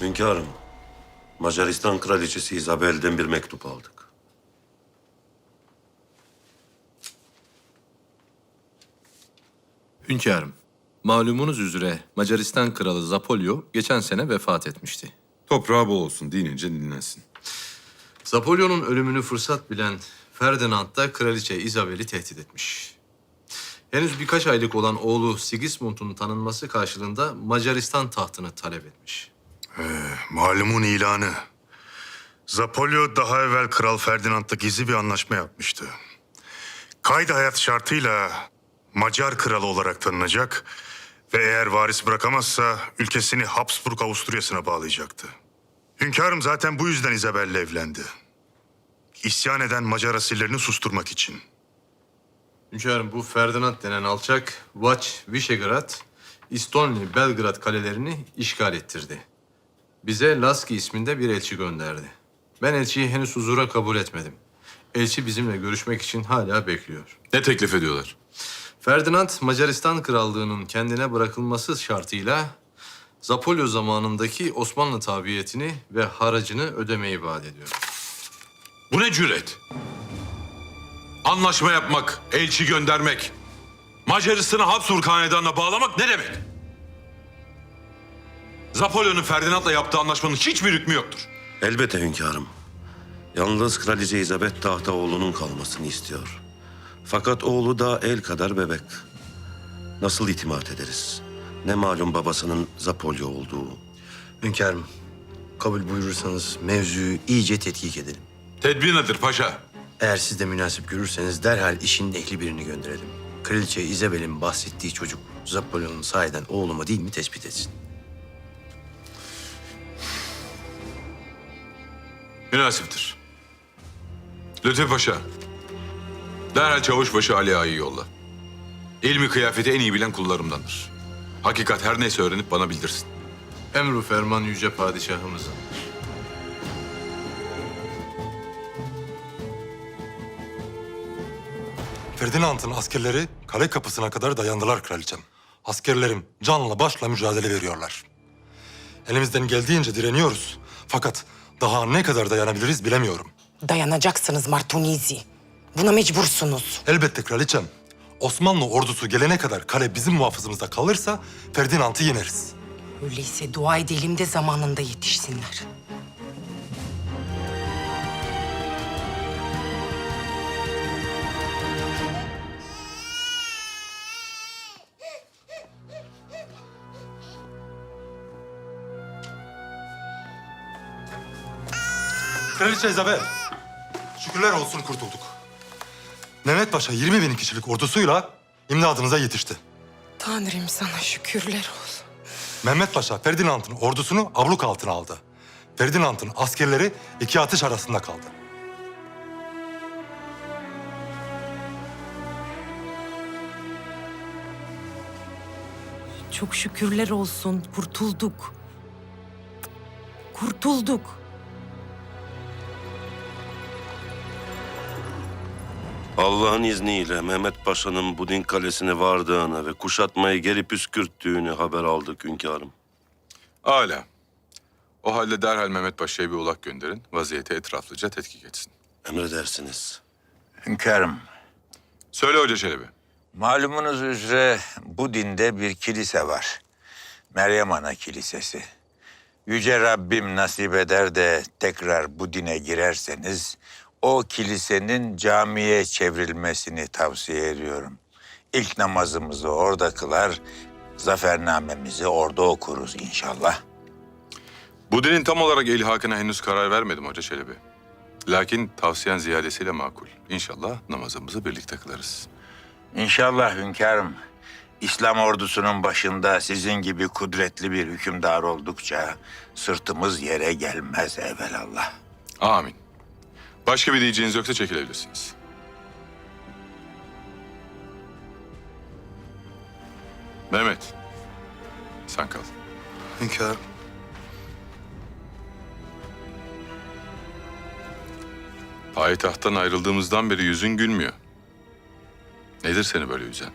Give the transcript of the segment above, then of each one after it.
Hünkârım, Macaristan Kraliçesi Isabel'den bir mektup aldık. Hünkârım, malumunuz üzere Macaristan Kralı Zapolyo geçen sene vefat etmişti. Toprağı bol olsun dinince dinlensin. Zapolyo'nun ölümünü fırsat bilen Ferdinand da Kraliçe Isabel'i tehdit etmiş. Henüz birkaç aylık olan oğlu Sigismund'un tanınması karşılığında Macaristan tahtını talep etmiş. Malumun ilanı. Zapolyo daha evvel Kral Ferdinand'la gizli bir anlaşma yapmıştı. Kaydı hayat şartıyla Macar kralı olarak tanınacak ve eğer varis bırakamazsa ülkesini Habsburg Avusturya'sına bağlayacaktı. Hünkârım zaten bu yüzden Isabel'le evlendi. İsyan eden Macar asillerini susturmak için. Hünkârım bu Ferdinand denen alçak Vaç, Visegrad, İstonli, Belgrad kalelerini işgal ettirdi. Bize Laski isminde bir elçi gönderdi. Ben elçiyi henüz huzura kabul etmedim. Elçi bizimle görüşmek için hala bekliyor. Ne teklif ediyorlar? Ferdinand Macaristan Krallığı'nın kendine bırakılması şartıyla Zapolyo zamanındaki Osmanlı tabiyetini ve haracını ödemeyi vaat ediyor. Bu ne cüret? Anlaşma yapmak, elçi göndermek, Macaristan'ı Habsburg hanedanına bağlamak ne demek? Zapolyon'un Ferdinand'la yaptığı anlaşmanın hiçbir hükmü yoktur. Elbette hünkârım. Yalnız Kraliçe Isabel tahta oğlunun kalmasını istiyor. Fakat oğlu da el kadar bebek. Nasıl itimat ederiz? Ne malum babasının Zapolyo olduğu. Hünkârım, kabul buyurursanız mevzuyu iyice tetkik edelim. Tedbir nedir paşa? Eğer siz de münasip görürseniz derhal işin ehli birini gönderelim. Kraliçe Isabel'in bahsettiği çocuk Zapolyon'un sahiden oğlu mu değil mi tespit etsin. Münasiptir. Lütfi Paşa, derhal Çavuşbaşı Ali Ağa'yı yolla. İlmi kıyafeti en iyi bilen kullarımdandır. Hakikat her neyse öğrenip bana bildirsin. Emru ferman yüce padişahımızın. Ferdinand'ın askerleri kale kapısına kadar dayandılar kraliçem. Askerlerim canla başla mücadele veriyorlar. Elimizden geldiğince direniyoruz. Fakat daha ne kadar dayanabiliriz bilemiyorum. Dayanacaksınız Martunizi. Buna mecbursunuz. Elbette kraliçem. Osmanlı ordusu gelene kadar kale bizim muhafızımızda kalırsa Ferdinand'ı yeneriz. Öyleyse dua edelim de zamanında yetişsinler. Kraliçe Isabel. Şükürler olsun kurtulduk. Mehmet Paşa 20 bin kişilik ordusuyla imdadınıza yetişti. Tanrım sana şükürler olsun. Mehmet Paşa Ferdinand'ın ordusunu abluk altına aldı. Ferdinand'ın askerleri iki atış arasında kaldı. Çok şükürler olsun. Kurtulduk. Kurtulduk. Allah'ın izniyle Mehmet Paşa'nın Budin Kalesi'ne vardığını ve kuşatmayı geri püskürttüğünü haber aldık hünkârım. Âlâ. O halde derhal Mehmet Paşa'ya bir ulak gönderin. Vaziyeti etraflıca tetkik etsin. Emredersiniz. Hünkârım, Söyle Hoca Çelebi. malumunuz üzere bu dinde bir kilise var. Meryem Ana Kilisesi. Yüce Rabbim nasip eder de tekrar bu dine girerseniz o kilisenin camiye çevrilmesini tavsiye ediyorum. İlk namazımızı orada kılar, zafernamemizi orada okuruz inşallah. Bu dinin tam olarak ilhakına henüz karar vermedim Hoca Çelebi. Lakin tavsiyen ziyadesiyle makul. İnşallah namazımızı birlikte kılarız. İnşallah hünkârım. İslam ordusunun başında sizin gibi kudretli bir hükümdar oldukça sırtımız yere gelmez evelallah. Amin. Başka bir diyeceğiniz yoksa çekilebilirsiniz. Mehmet. Sen kal. Hünkârım. Payitahttan ayrıldığımızdan beri yüzün gülmüyor. Nedir seni böyle üzen?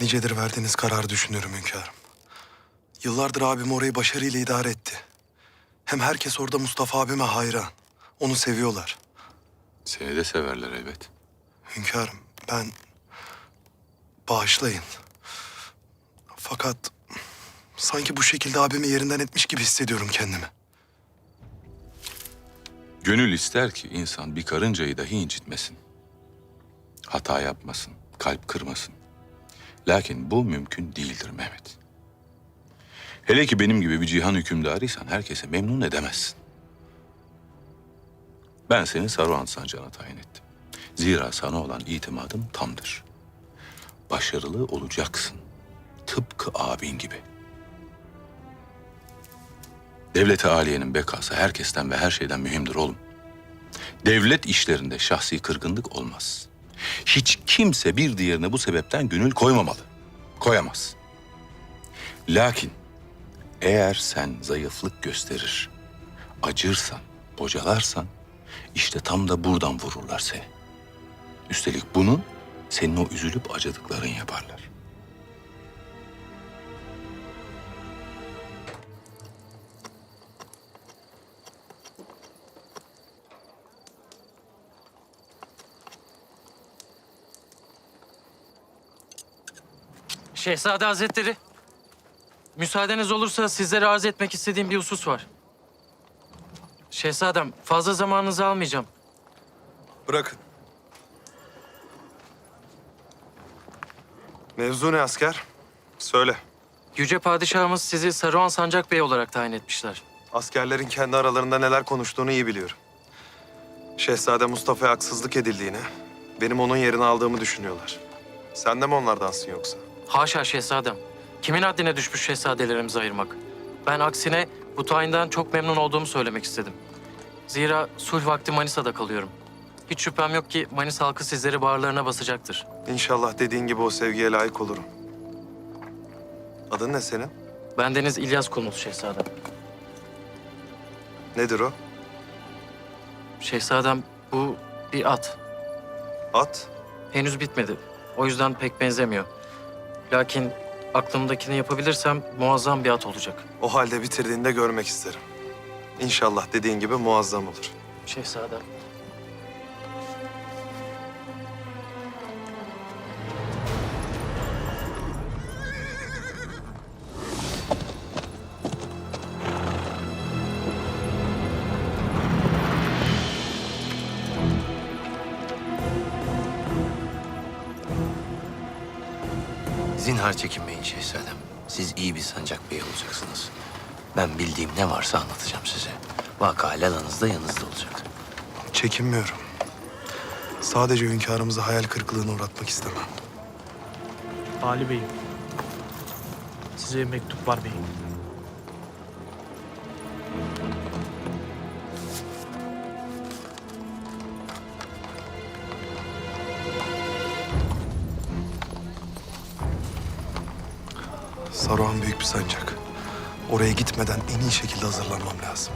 Nicedir verdiğiniz kararı düşünüyorum hünkârım. Yıllardır abim orayı başarıyla idare etti. Hem herkes orada Mustafa abime hayran. Onu seviyorlar. Seni de severler elbet. Hünkârım ben... Bağışlayın. Fakat sanki bu şekilde abimi yerinden etmiş gibi hissediyorum kendimi. Gönül ister ki insan bir karıncayı dahi incitmesin. Hata yapmasın, kalp kırmasın. Lakin bu mümkün değildir Mehmet. Hele ki benim gibi bir cihan hükümdarıysan herkese memnun edemezsin. Ben seni Saruhan Sancağı'na tayin ettim. Zira sana olan itimadım tamdır. Başarılı olacaksın. Tıpkı abin gibi. Devlet-i aliyenin bekası herkesten ve her şeyden mühimdir oğlum. Devlet işlerinde şahsi kırgınlık olmaz. Hiç kimse bir diğerine bu sebepten gönül koymamalı. Koyamaz. Lakin eğer sen zayıflık gösterir, acırsan, bocalarsan işte tam da buradan vururlar seni. Üstelik bunu senin o üzülüp acıdıkların yaparlar. Şehzade Hazretleri, müsaadeniz olursa sizlere arz etmek istediğim bir husus var. Şehzadem, fazla zamanınızı almayacağım. Bırakın. Mevzu ne asker? Söyle. Yüce Padişahımız sizi Saruhan Sancak Bey olarak tayin etmişler. Askerlerin kendi aralarında neler konuştuğunu iyi biliyorum. Şehzade Mustafa'ya haksızlık edildiğini, benim onun yerini aldığımı düşünüyorlar. Sen de mi onlardansın yoksa? Haşa şehzadem. Kimin haddine düşmüş şehzadelerimizi ayırmak? Ben aksine bu tayinden çok memnun olduğumu söylemek istedim. Zira sulh vakti Manisa'da kalıyorum. Hiç şüphem yok ki Manisa halkı sizleri bağırlarına basacaktır. İnşallah dediğin gibi o sevgiye layık olurum. Adın ne senin? Bendeniz İlyas Kulmuz şehzadem. Nedir o? Şehzadem bu bir at. At. Henüz bitmedi. O yüzden pek benzemiyor. Lakin aklımdakini yapabilirsem muazzam bir at olacak. O halde bitirdiğinde görmek isterim. İnşallah dediğin gibi muazzam olur. Şehzadem. Zinhar çekinmeyin şehzadem. Siz iyi bir sancak bey olacaksınız. Ben bildiğim ne varsa anlatacağım size. Vaka lalanız da yanınızda olacak. Çekinmiyorum. Sadece hünkârımızı hayal kırıklığına uğratmak istemem. Ali Bey'im. Size mektup var beyim. Saruhan büyük bir sancak. Oraya gitmeden en iyi şekilde hazırlanmam lazım.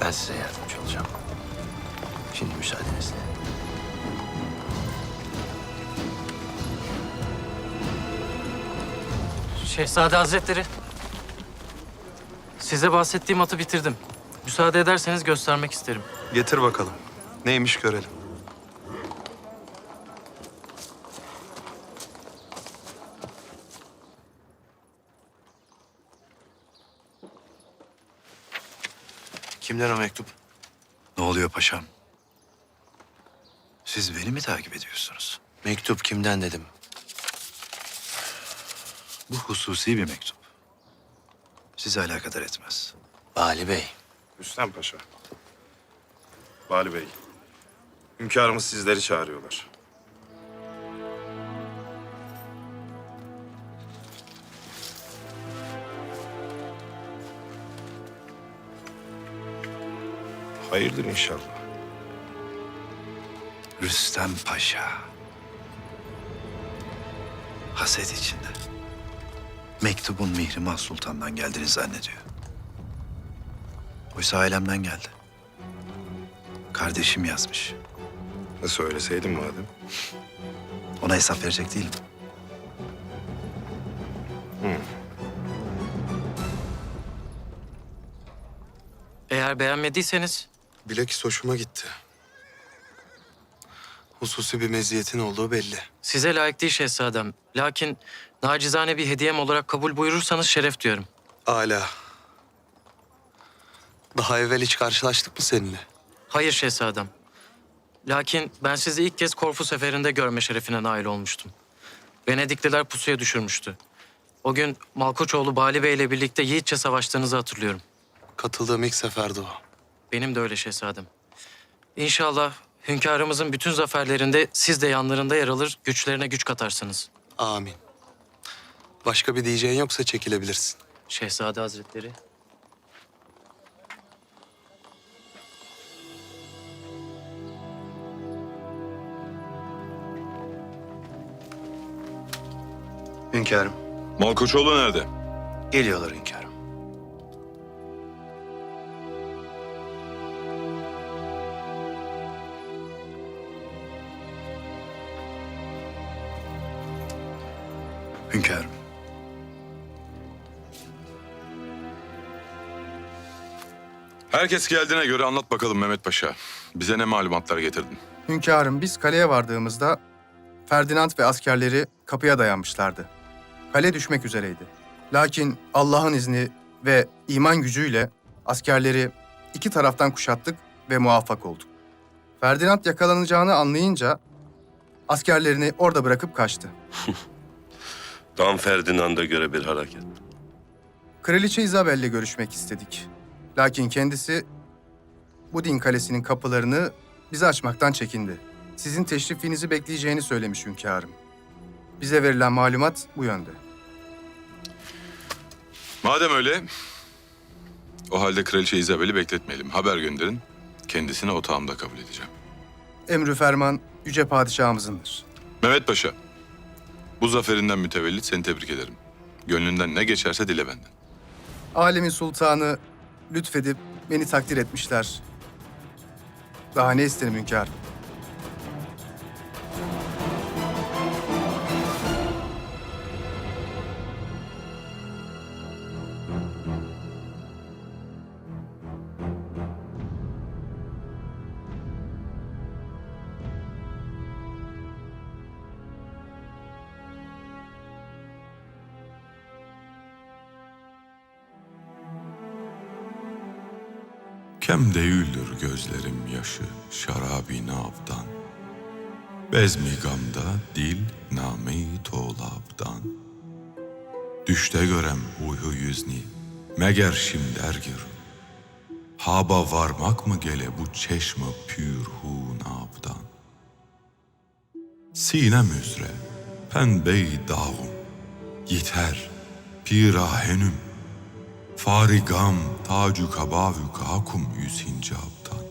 Ben size yardımcı olacağım. Şimdi müsaadenizle. Şehzade Hazretleri. Size bahsettiğim atı bitirdim. Müsaade ederseniz göstermek isterim. Getir bakalım. Neymiş görelim. Kimden o mektup? Ne oluyor paşam? Siz beni mi takip ediyorsunuz? Mektup kimden dedim. Bu hususi bir mektup. Sizi alakadar etmez. Vali Bey. Rüstem Paşa. Vali Bey. Hünkârımız sizleri çağırıyorlar. Hayırdır inşallah. Rüstem Paşa. Haset içinde. Mektubun Mihrimah Sultan'dan geldiğini zannediyor. Oysa ailemden geldi. Kardeşim yazmış. E söyleseydin madem. Ona hesap verecek değilim. Hmm. Eğer beğenmediyseniz Bilakis hoşuma gitti. Hususi bir meziyetin olduğu belli. size layık değil şehzadem. Lakin nacizane bir hediyem olarak kabul buyurursanız şeref duyarım. Hala. Daha evvel hiç karşılaştık mı seninle? Hayır şehzadem. Lakin ben sizi ilk kez Korfu seferinde görme şerefine nail olmuştum. Venedikliler pusuya düşürmüştü. O gün Malkoçoğlu Bali Bey ile birlikte yiğitçe savaştığınızı hatırlıyorum. Katıldığım ilk seferdi o. Benim de öyle şehzadem. İnşallah hünkârımızın bütün zaferlerinde siz de yanlarında yer alır, güçlerine güç katarsınız. Amin. Başka bir diyeceğin yoksa çekilebilirsin. Şehzade Hazretleri. Hünkârım. Malkoçoğlu nerede? Geliyorlar hünkârım. Herkes geldiğine göre anlat bakalım Mehmet Paşa. Bize ne malumatlar getirdin? Hünkârım biz kaleye vardığımızda Ferdinand ve askerleri kapıya dayanmışlardı. Kale düşmek üzereydi. Lakin Allah'ın izni ve iman gücüyle askerleri iki taraftan kuşattık ve muvaffak olduk. Ferdinand yakalanacağını anlayınca askerlerini orada bırakıp kaçtı. Tam Ferdinand'a göre bir hareket. Kraliçe Isabel'le görüşmek istedik. Lakin kendisi Budin Kalesi'nin kapılarını bize açmaktan çekindi. Sizin teşrifinizi bekleyeceğini söylemiş hünkârım. Bize verilen malumat bu yönde. Madem öyle, o halde Kraliçe Isabel'i bekletmeyelim. Haber gönderin. Kendisini otağımda kabul edeceğim. Emrü ferman yüce padişahımızındır. Mehmet Paşa, bu zaferinden mütevellit seni tebrik ederim. Gönlünden ne geçerse dile benden. Alemin sultanı lütfedip beni takdir etmişler. Daha ne isterim hünkârım? Kem değildir gözlerim yaşı şarabi navdan. Bezmi gamda dil name tolabdan. Düşte görem uyhu yüzni meger şimdergir. Haba varmak mı gele bu çeşme pür hunavdan. Sinem üzre penbey dağım yeter pirahenüm. Farigam tacu kabavü kakum yüz hincaptan.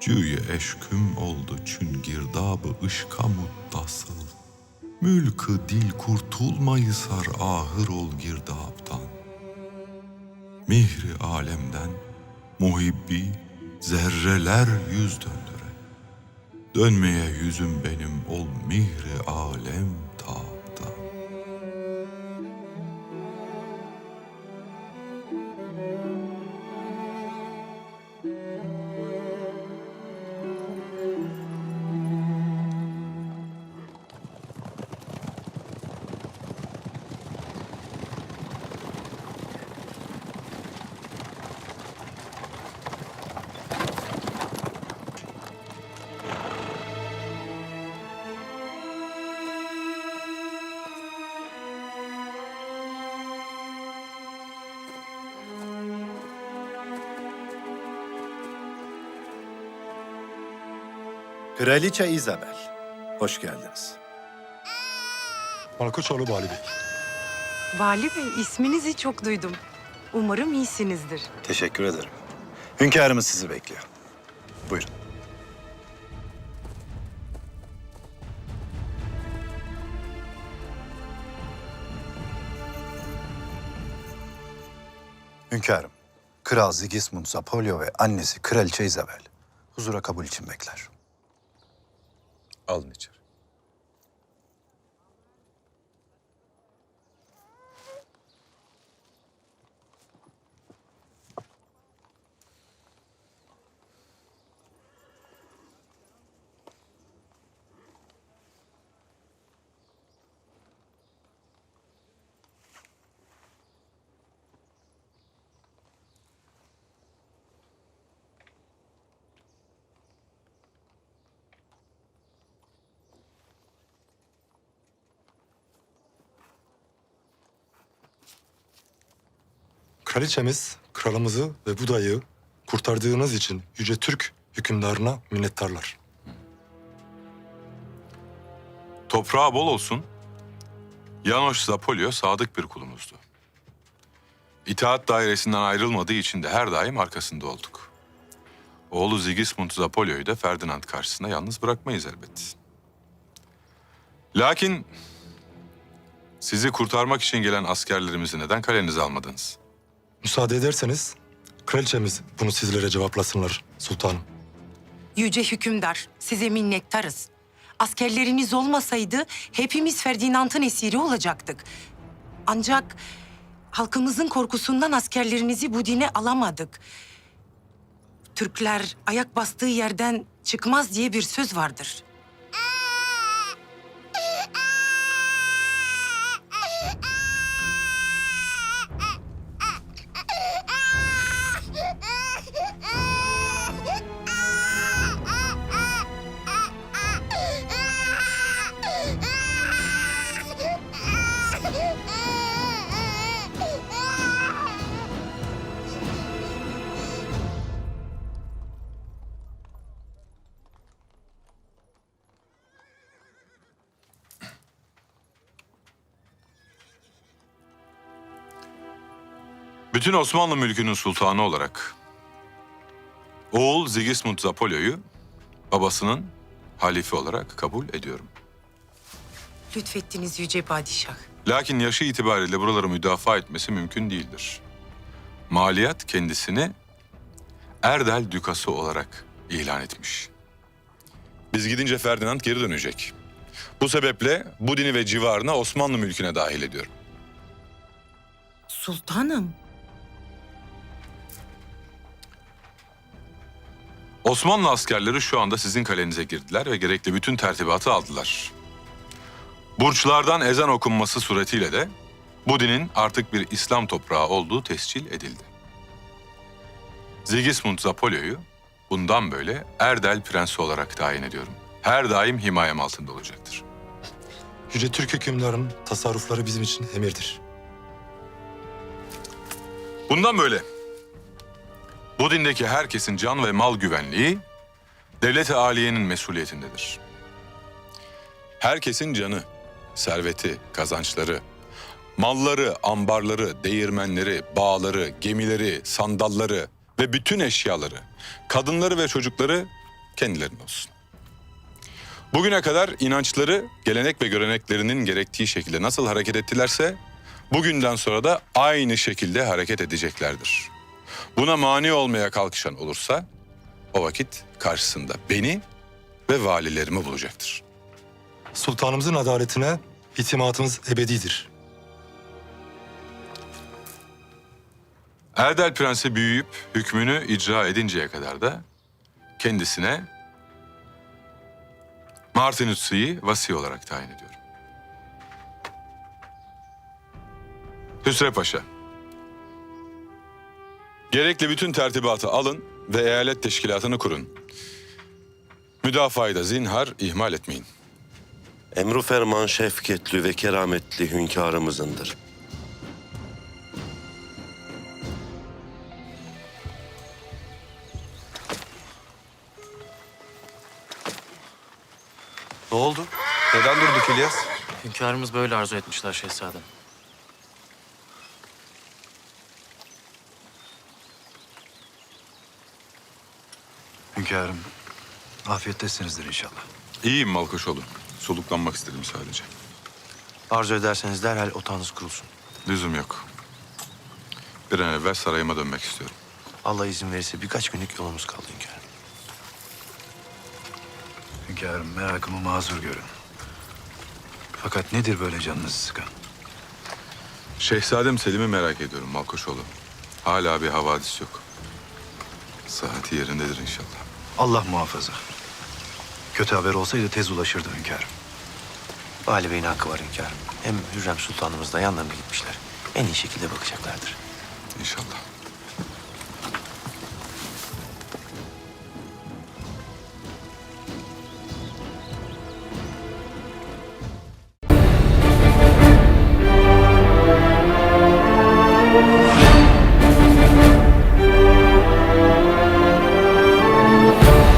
Cüye eşküm oldu çün girdabı ışka muttasıl. Mülkü dil kurtulmayı sar ahır ol girdaptan. Mihri alemden muhibbi zerreler yüz döndüre. Dönmeye yüzüm benim ol mihri alem Kraliçe Isabel. Hoş geldiniz. Malkoçoğlu Bali Bey. Vali Bey isminizi çok duydum. Umarım iyisinizdir. Teşekkür ederim. Hünkârımız sizi bekliyor. Buyurun. Hünkârım, Kral Sigismund Zapolyo ve annesi Kraliçe Isabel huzura kabul için bekler. Alın içeri. Kraliçemiz kralımızı ve bu dayı kurtardığınız için Yüce Türk hükümdarına minnettarlar. Toprağı bol olsun. Janosch Zapolyo sadık bir kulumuzdu. İtaat dairesinden ayrılmadığı için de her daim arkasında olduk. Oğlu Sigismund Zapolyo'yu da Ferdinand karşısında yalnız bırakmayız elbet. Lakin sizi kurtarmak için gelen askerlerimizi neden kalenize almadınız? Müsaade ederseniz kraliçemiz bunu sizlere cevaplasınlar sultanım. Yüce hükümdar, size minnettarız. Askerleriniz olmasaydı hepimiz Ferdinand'ın esiri olacaktık. Ancak halkımızın korkusundan askerlerinizi bu dine alamadık. Türkler ayak bastığı yerden çıkmaz diye bir söz vardır. Bütün Osmanlı mülkünün sultanı olarak oğul Sigismund Zapolyo'yu babasının halife olarak kabul ediyorum. Lütfettiniz yüce padişah. Lakin yaşı itibariyle buraları müdafaa etmesi mümkün değildir. Maliyat kendisini Erdel Dükası olarak ilan etmiş. Biz gidince Ferdinand geri dönecek. Bu sebeple Budini ve civarına Osmanlı mülküne dahil ediyorum. Sultanım, Osmanlı askerleri şu anda sizin kalenize girdiler ve gerekli bütün tertibatı aldılar. Burçlardan ezan okunması suretiyle de Budin'in artık bir İslam toprağı olduğu tescil edildi. Sigismund Zapolyo'yu bundan böyle Erdel Prensi olarak tayin ediyorum. Her daim himayem altında olacaktır. Yüce Türk hükümdarının tasarrufları bizim için emirdir. Bundan böyle bu dindeki herkesin can ve mal güvenliği devlet-i aliyenin mesuliyetindedir. Herkesin canı, serveti, kazançları, malları, ambarları, değirmenleri, bağları, gemileri, sandalları ve bütün eşyaları, kadınları ve çocukları kendilerine olsun. Bugüne kadar inançları, gelenek ve göreneklerinin gerektiği şekilde nasıl hareket ettilerse, bugünden sonra da aynı şekilde hareket edeceklerdir. Buna mani olmaya kalkışan olursa, o vakit karşısında beni ve valilerimi bulacaktır. Sultanımızın adaletine itimatımız ebedidir. Erdel Prensi büyüyüp hükmünü icra edinceye kadar da kendisine Martinuzzi'yi vasi olarak tayin ediyorum. Hüsrev Paşa. Gerekli bütün tertibatı alın ve eyalet teşkilatını kurun. Müdafayı da zinhar ihmal etmeyin. Emru ferman şefketli ve kerametli hünkârımızındır. Ne oldu? Neden durduk İlyas? Hünkârımız böyle arzu etmişler şehzadem. Hünkârım, afiyettesinizdir inşallah. İyiyim Malkoçoğlu. Soluklanmak istedim sadece. Arzu ederseniz derhal otağınız kurulsun. Lüzum yok. Bir an evvel sarayıma dönmek istiyorum. Allah izin verirse birkaç günlük yolumuz kaldı hünkârım. Hünkârım, merakımı mazur görün. Fakat nedir böyle canınızı sıkan? Şehzadem Selim'i merak ediyorum Malkoçoğlu. Hala bir havadis yok. Saati yerindedir inşallah. Allah muhafaza. Kötü haber olsaydı tez ulaşırdı hünkârım. Vali Bey'in hakkı var hünkârım. Hem Hürrem Sultanımız da yanlarına gitmişler. En iyi şekilde bakacaklardır. İnşallah.